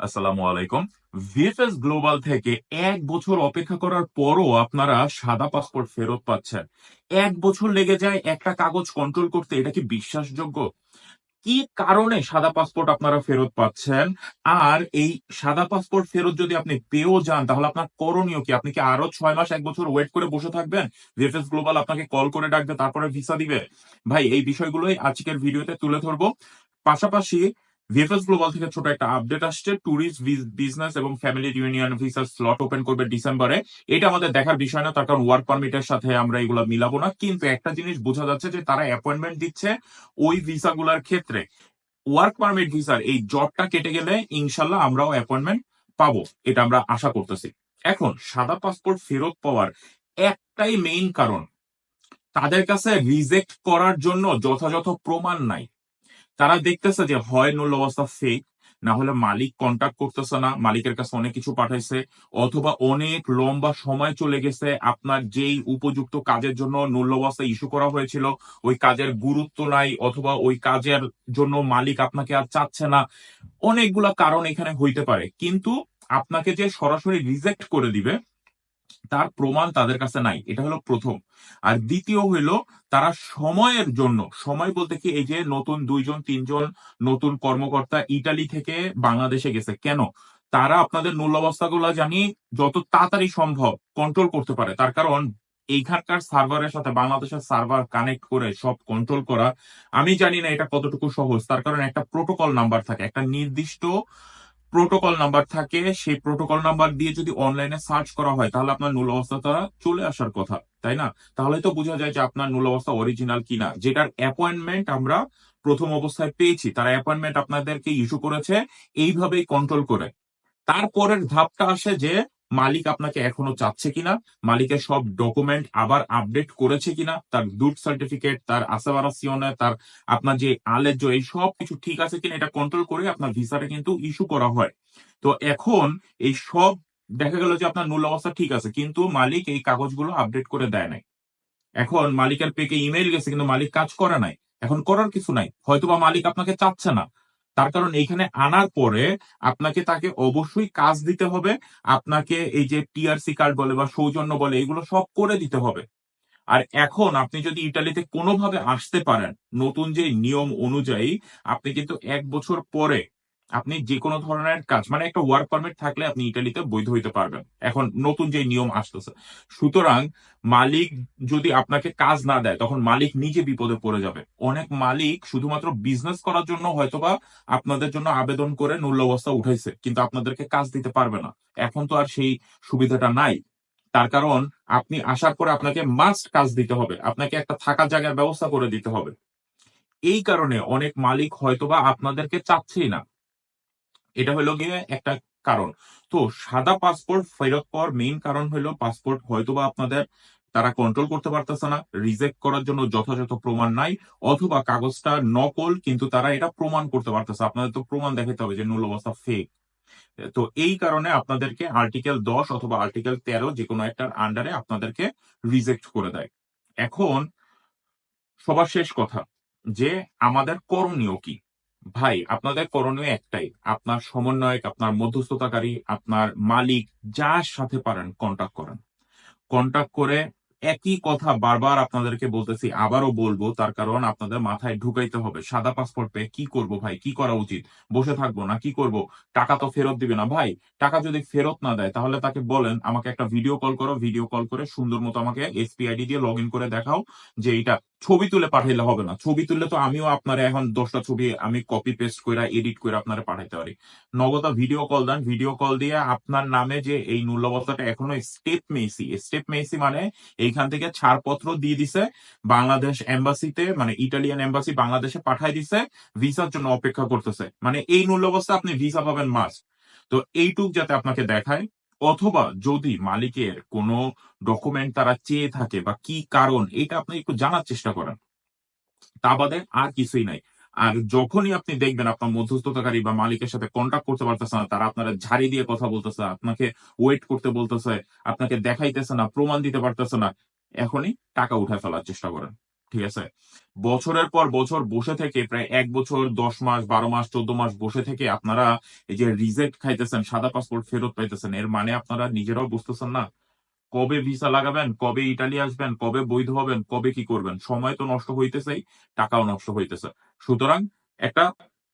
আসসালামু আলাইকুম। VFS global থেকে এক বছর অপেক্ষা করার পরও আপনারা সাদা পাসপোর্ট ফেরত পাচ্ছেন। এক বছর লেগে যায় একটা কাগজ কন্ট্রোল করতে, এটা কি বিশ্বাসযোগ্য? কি কারণে সাদা পাসপোর্ট আপনারা ফেরত পাচ্ছেন? আর এই সাদা পাসপোর্ট ফেরত যদি আপনি পেয়েও যান, তাহলে আপনার করণীয় কি? আপনি কি আরও ছয় মাস, এক বছর ওয়েট করে বসে থাকবেন? ভিএফএস গ্লোবাল আপনাকে কল করে ডাকবে, তারপরে ভিসা দিবে। ভাই, এই বিষয়গুলোই আজকের ভিডিওতে তুলে ধরবো। পাশাপাশি ভিএফএস গ্লোবাল থেকে ছোট একটা আপডেট আসছে। ট্যুরিস্ট বিজনেস এবং ফ্যামিলি ইউনিয়ন ভিসার স্লট ওপেন করবে ডিসেম্বরে। এটা আমাদের দেখার বিষয় না, তার কারণ ওয়ার্ক পারমিটের সাথে আমরা এগুলো মিলাবো না। কিন্তু একটা জিনিস বোঝা যাচ্ছে যে তারা অ্যাপয়েন্টমেন্ট দিচ্ছে ওই ভিসাগুলোর ক্ষেত্রে। ওয়ার্ক পারমিট ভিসার এই জবটা কেটে গেলে ইনশাল্লাহ আমরাও অ্যাপয়েন্টমেন্ট পাবো। এটা আমরা আশা করতেছি। এখন, সাদা পাসপোর্ট ফেরত পাওয়ার একটাই মেইন কারণ, তাদের কাছে রিজেক্ট করার জন্য যথাযথ প্রমাণ নাই। তারা দেখতেছে যে হয় নূল অবস্থা ফেক না হলে মালিক কন্ট্যাক্ট করতেছে না, মালিকের কাছে অনেক কিছু পাঠাইছে, অথবা অনেক লম্বা সময় চলে গেছে আপনার যেই উপযুক্ত কাজের জন্য নূল অবস্থা ইস্যু করা হয়েছিল, ওই কাজের গুরুত্ব নাই, অথবা ওই কাজের জন্য মালিক আপনাকে আর চাচ্ছে না, অনেকগুলা কারণ এখানে হইতে পারে। কিন্তু আপনাকে যে সরাসরি রিজেক্ট করে দিবে তার প্রমাণ তাদের কাছে নাই। এটা হলো প্রথম। আর দ্বিতীয় হইল তারা সময়ের জন্য, সময় বলতে কি এই যে নতুন দুইজন, তিনজন নতুন কর্মকর্তা ইটালি থেকে বাংলাদেশে গেছে। কেন? তারা আপনাদের মূল অবস্থাগুলো জানি যত তাড়াতাড়ি সম্ভব কন্ট্রোল করতে পারে। তার কারণ এইখানকার সার্ভারের সাথে, বাংলাদেশের সার্ভার কানেক্ট করে সব কন্ট্রোল করা, আমি জানি না এটা কতটুকু সহজ। তার কারণ একটা প্রোটোকল নাম্বার থাকে, একটা নির্দিষ্ট প্রোটোকল নাম্বার থাকে, সেই প্রোটোকল নাম্বার দিয়ে যদি অনলাইনে সার্চ করা হয়, তাহলে আপনার নূল অবস্থা তারা চলে আসার কথা, তাই না? তাহলে তো বোঝা যায় যে আপনার নূল অবস্থা অরিজিনাল কিনা। যেটার অ্যাপয়েন্টমেন্ট আমরা প্রথম অবস্থায় পেয়েছি, তারা অ্যাপয়েন্টমেন্ট আপনাদেরকে ইস্যু করেছে, এইভাবেই কন্ট্রোল করে। তারপরের ধাপটা আসে যে মালিক আপনাকে এখনও চাচ্ছে কিনা, মালিকের সব ডকুমেন্ট আবার আপডেট করেছে কিনা, তার দুধ সার্টিফিকেট তার আসাবারাসিয়নে তার আপনার যে আলেজ্য, এই সব কিছু ঠিক আছে কিনা এটা কন্ট্রোল করে আপনার ভিসাটা কিন্তু ইস্যু করা হয়। তো এখন এই সব দেখা গেল যে আপনার নূল অবস্থা ঠিক আছে, কিন্তু মালিক এই কাগজগুলো আপডেট করে দেয় নাই। এখন মালিকের পেকে ইমেইল গেছে, কিন্তু মালিক কাজ করে নাই। এখন করার কিছু নাই। হয়তোবা মালিক আপনাকে চাচ্ছে না। তার কারণ এইখানে আনার পরে আপনাকে তাকে অবশ্যই কাজ দিতে হবে। আপনাকে এই যে টিআরসি কার্ড বলে বা সৌজন্য বলে এগুলো সব করে দিতে হবে। আর এখন আপনি যদি ইটালিতে কোনোভাবে আসতে পারেন, নতুন যে নিয়ম অনুযায়ী, আপনি কিন্তু এক বছর পরে আপনি যে কোনো ধরনের কাজ মানে একটা ওয়ার্ক পারমিট থাকলে আপনি ইটালিতে বৈধ হইতে পারবেন। এখন নতুন যে নিয়ম আসতেছে, সুতরাং মালিক যদি আপনাকে কাজ না দেয়, তখন মালিক নিজে বিপদে পড়ে যাবে। অনেক মালিক শুধুমাত্র বিজনেস করার জন্য হয়তোবা আপনাদের জন্য আবেদন করে নূল্য অবস্থা উঠাইছে, কিন্তু আপনাদেরকে কাজ দিতে পারবে না। এখন তো আর সেই সুবিধাটা নাই। তার কারণ আপনি আসার পরে আপনাকে মাস্ট কাজ দিতে হবে, আপনাকে একটা থাকার জায়গার ব্যবস্থা করে দিতে হবে। এই কারণে অনেক মালিক হয়তোবা আপনাদেরকে চাচ্ছেই না। এটা হলো গিয়ে একটা কারণ। তো সাদা পাসপোর্ট ফেরত পাওয়ার মেইন কারণ হলো পাসপোর্ট হয়তোবা আপনাদের তারা কন্ট্রোল করতে পারতেছে না রিজেক্ট করার জন্য যথাযথ প্রমাণ নাই, অথবা কাগজটা নকল কিন্তু তারা এটা প্রমাণ করতে পারতেছে। আপনাদের তো প্রমাণ দেখাতে হবে যে নূল অবস্থা ফেক তো এই কারণে আপনাদেরকে আর্টিকেল দশ অথবা আর্টিকেল তেরো যে কোনো একটার আন্ডারে আপনাদেরকে রিজেক্ট করে দেয়। এখন সবার শেষ কথা, যে আমাদের করণীয় কি? ভাই, আপনাদের করণীয় একটাই। আপনার সমন্বয়ক, আপনার মধ্যস্থতাকারী, আপনার মালিক যার সাথে পারেন কন্টাক্ট করেন। কন্টাক্ট করে একই কথা বারবার আপনাদেরকে বলতেছি, আবারও বলব, তার কারণ আপনাদের মাথায় ঢুকাইতে হবে। সাদা পাসপোর্ট পেয়ে কি করব ভাই? কি করা উচিত? বসে থাকব না? কি করব? টাকা তো ফেরত দিবে না। ভাই, টাকা যদি ফেরত না দেয়, তাহলে তাকে বলেন, আমাকে একটা ভিডিও কল করো। ভিডিও কল করে সুন্দর মতো আমাকে এসপি আইডি দিয়ে লগ করে দেখাও যে এটা ছবি তুলে পাঠাইলে হবে না। ছবি তুললে তো আমিও আপনার এখন দশটা ছবি আমি কপি পেস্ট করে এডিট করে আপনারা পাঠাইতে পারি। নগদা ভিডিও কল দেন। ভিডিও কল দিয়ে আপনার নামে যে এই মূল্যবস্থাটা এখনও স্টেপ মেসি স্টেপ মেসি মানে এইখান থেকে ছাড়পত্র দিয়ে দিছে, বাংলাদেশ এম্বাসিতে মানে ইটালিয়ান এম্বাসি বাংলাদেশে পাঠাই দিছে, ভিসার জন্য অপেক্ষা করতেছে। মানে এই নূল্যবস্থা আপনি ভিসা পাবেন মাস তো এইটুক যাতে আপনাকে দেখায়। অথবা যদি মালিকের কোনো ডকুমেন্ট তারা চেয়ে থাকে বা কি কারণ, এটা আপনি একটু জানার চেষ্টা করেন। তা বাদে আর কিছুই নাই। আর যখনই আপনি দেখবেন আপনার মধ্যস্থতাকারী বা মালিকের সাথে কন্ট্যাক্ট করতে পারতেছে না, তারা আপনারা ঝাড়ি দিয়ে কথা বলতেছে, আপনাকে ওয়েট করতে বলতেছে, আপনাকে দেখাইতেছে না, প্রমাণ দিতে পারতেছে না, এখনই টাকা উঠায় ফেলার চেষ্টা করেন। ঠিক আছে? বছরের পর বছর বসে থেকে প্রায় এক বছর, দশ মাস, বারো মাস, চোদ্দ মাস বসে থেকে আপনারা এই যে রিজেক্ট খাইতেছেন, সাদা পাসপোর্ট ফেরত পাইতেছেন, এর মানে আপনারা নিজেরাও বুঝতেছেন না। কবে ভিসা লাগাবেন, কবে ইটালি আসবেন, কবে বৈধ হবেন, কবে কি করবেন? সময় তো নষ্ট হইতেছেই, টাকাও নষ্ট হইতেছে। সুতরাং একটা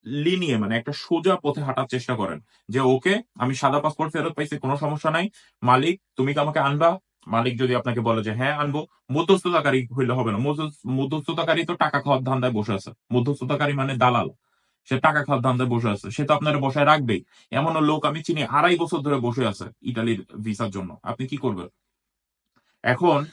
লিনিয়ে মানে একটা সোজা পথে হাঁটার চেষ্টা করেন যে, ওকে, আমি সাদা পাসপোর্ট ফেরত পাইছি, কোনো সমস্যা নাই। মালিক, তুমি কি আমাকে আনবা? মালিক যদি আপনাকে বলে যে হ্যাঁ আনব। মধ্যস্থতাকারী হইলে হবে না। মধ্যস্থতাকারী তো টাকা খাওয়ার ধান্দায় বসে আছে। মধ্যস্থতাকারী মানে দালাল। সে টাকা খাওয়ার ধান্দায় বসে আছে। সে তো আপনার বসায় রাখবেই। এমন লোক আমি চিনি আড়াই বছর ধরে বসে আছে ইটালির ভিসার জন্য। আপনি কি করবেন? এখন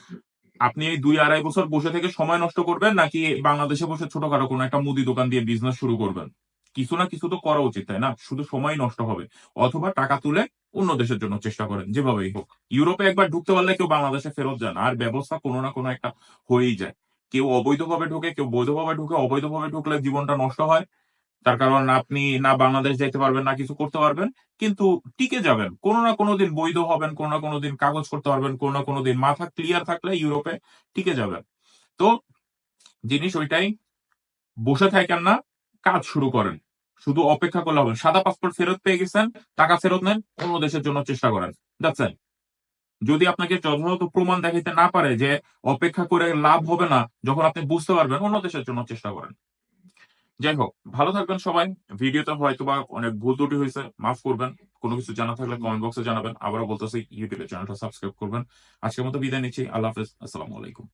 আপনি এই দুই আড়াই বছর বসে থেকে সময় নষ্ট করবেন নাকি বাংলাদেশে বসে ছোটখাটো কোনো একটা মুদি দোকান দিয়ে বিজনেস শুরু করবেন? কিছু না কিছু তো করা উচিত, তাই না? শুধু সময় নষ্ট হবে। অথবা টাকা তুলে অন্য দেশের জন্য চেষ্টা করেন, যেভাবেই হোক। ইউরোপে একবার ঢুকতে পারলে কেউ বাংলাদেশে ফেরত যান আর ব্যবস্থা কোনো না কোনো একটা হয়েই যায়। কেউ অবৈধভাবে ঢুকে, কেউ বৈধভাবে ঢুকে, অবৈধভাবে ঢুকলে জীবনটা নষ্ট হয়। তার কারণ আপনি না বাংলাদেশ যাইতে পারবেন, না কিছু করতে পারবেন, কিন্তু টিকে যাবেন। কোনো না কোনো দিন বৈধ হবেন, কোনো না কোনো দিন কাগজ করতে পারবেন, কোনো না কোনো দিন মাথা ক্লিয়ার থাকলে ইউরোপে টিকে যাবেন। তো জিনিস ওইটাই, বসে থাকেন না, কাজ শুরু করেন। শুধু অপেক্ষা করলে হবে সাদা পাসপোর্ট ফেরত পেয়ে গেছেন, টাকা ফেরত নেন, অন্য দেশের জন্য চেষ্টা করেন। দেখছেন যদি আপনাকে যথাযথ প্রমাণ দেখাইতে না পারে যে অপেক্ষা করে লাভ হবে না, যখন আপনি বুঝতে পারবেন, অন্য দেশের জন্য চেষ্টা করেন। যাই হোক, ভালো থাকবেন সবাই। ভিডিওতে হয়তো বা অনেক ভুল ত্রুটি হয়েছে, মাফ করবেন। কোনো কিছু জানা থাকলে কমেন্ট বক্সে জানাবেন। আবারও বলতেছি ইউটিউবে চ্যানেলটা সাবস্ক্রাইব করবেন। আজকের মতো বিদায় নিচ্ছি। আল্লাহ হাফেজ। আসসালামু আলাইকুম।